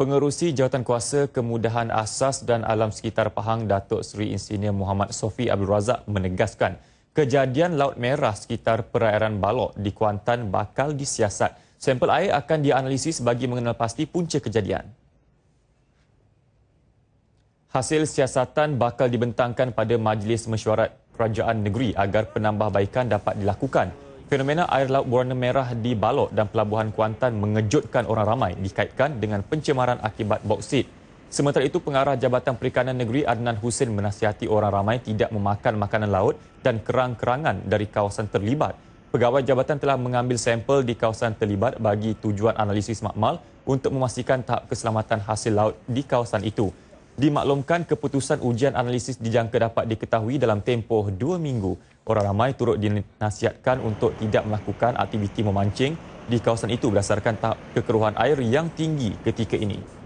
Pengerusi Jawatan Kuasa Kemudahan Asas dan Alam Sekitar Pahang Datuk Seri Insinyur Muhammad Sofi Abdul Razak menegaskan kejadian Laut Merah sekitar perairan Balok di Kuantan bakal disiasat. Sampel air akan dianalisis bagi mengenal pasti punca kejadian. Hasil siasatan bakal dibentangkan pada Majlis Mesyuarat Kerajaan Negeri agar penambahbaikan dapat dilakukan Fenomena air laut berwarna merah di Balok dan Pelabuhan Kuantan mengejutkan orang ramai dikaitkan dengan pencemaran akibat bauksit. Sementara itu, Pengarah Jabatan Perikanan Negeri Adnan Hussein menasihati orang ramai tidak memakan makanan laut dan kerang-kerangan dari kawasan terlibat. Pegawai jabatan telah mengambil sampel di kawasan terlibat bagi tujuan analisis makmal untuk memastikan tahap keselamatan hasil laut di kawasan itu. Dimaklumkan keputusan ujian analisis dijangka dapat diketahui dalam tempoh dua minggu orang ramai turut dinasihatkan untuk tidak melakukan aktiviti memancing di kawasan itu berdasarkan tahap kekeruhan air yang tinggi ketika ini.